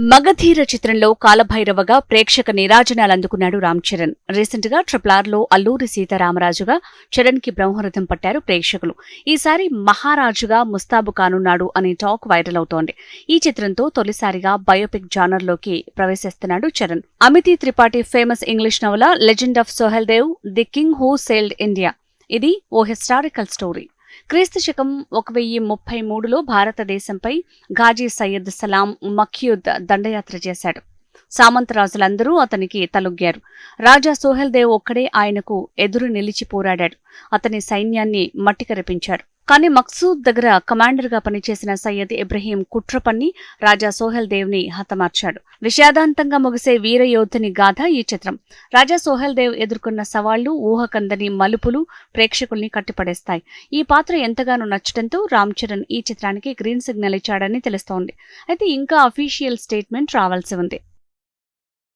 మగధీర చిత్రంలో కాలభైరవగా ప్రేక్షక నీరాజనాలు అందుకున్నాడు రామ్ చరణ్. రీసెంట్గా ట్రిపుల్ ఆర్లో అల్లూరి సీతారామరాజుగా చరణ్కి బ్రహ్మరథం పట్టారు ప్రేక్షకులు. ఈసారి మహారాజుగా ముస్తాబు కానున్నాడు అనే టాక్ వైరల్ అవుతోంది. ఈ చిత్రంతో తొలిసారిగా బయోపిక్ జానర్లోకి ప్రవేశిస్తున్నాడు చరణ్. అమితి త్రిపాఠి ఫేమస్ ఇంగ్లీష్ నవల legend of Suheldev the king who saved India. ఇది ఓ హిస్టారికల్ స్టోరీ. క్రీస్తు శకం ఒక వెయ్యి ముప్పై మూడులో భారతదేశంపై ఘాజీ సయ్యద్ సలాం మఖ్యూద్ దండయాత్ర చేశాడు. సామంతరాజులందరూ అతనికి తలొగ్గారు. రాజా సోహెల్ దేవ్ ఒక్కడే ఆయనకు ఎదురు నిలిచి పోరాడాడు అతని సైన్యాన్ని మట్టికరిపించాడు. కానీ మక్సూద్ దగ్గర కమాండర్గా పనిచేసిన సయ్యద్ ఇబ్రహీం కుట్ర పన్ని రాజా సోహెల్ దేవ్ని హతమార్చాడు. విషాదాంతంగా ముగిసే వీర యోధుని గాథ ఈ చిత్రం. రాజా సోహెల్ దేవ్ ఎదుర్కొన్న సవాళ్ళు ఊహకందని మలుపులు ప్రేక్షకుల్ని కట్టిపడేస్తాయి. ఈ పాత్ర ఎంతగానో నచ్చడంతో రామ్ చరణ్ ఈ చిత్రానికి గ్రీన్ సిగ్నల్ ఇచ్చాడని తెలుస్తోంది. అయితే ఇంకా అఫీషియల్ స్టేట్మెంట్ రావాల్సి ఉంది.